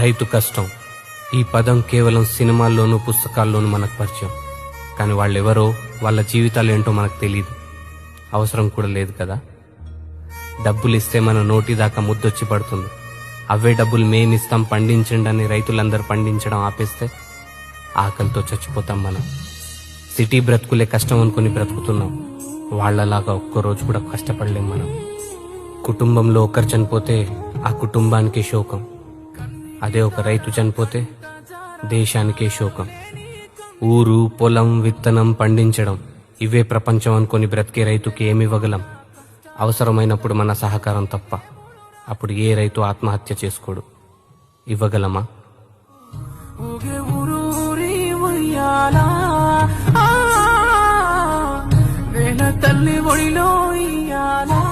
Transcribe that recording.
రైతు కష్టం. ఈ పదం కేవలం సినిమాల్లోనూ పుస్తకాల్లోనూ మనకు పరిచయం. కానీ వాళ్ళెవరో వాళ్ళ జీవితాలు ఏంటో మనకు తెలియదు అవసరం కూడా లేదు కదా? డబ్బులు ఇస్తే మన నోటి దాకా ముద్దొచ్చి పడుతుంది. అవే డబ్బులు మేమిస్తాం పండించండి అని రైతులందరూ పండించడం ఆపేస్తే ఆకలితో చచ్చిపోతాం మనం. సిటీ బ్రతుకులే కష్టం అనుకుని బ్రతుకుతున్నాం. వాళ్ళలాగా ఒక్కరోజు కూడా కష్టపడలేం మనం. కుటుంబంలో ఒకరు చనిపోతే ఆ కుటుంబానికి శోకం. అదే ఒక రైతు చనిపోతే దేశానికే శోకం. ఊరు పొలం విత్తనం పండించడం. ఇవే ప్రపంచం అనుకొని బ్రతికే రైతుకి ఏమి ఇవ్వగలం అవసరమైనప్పుడు మన సహకారం తప్ప. అప్పుడు ఏ రైతు ఆత్మహత్య చేసుకోడు? ఇవ్వగలమా? తల్లి ఒడిలో ఇయ్యాలా.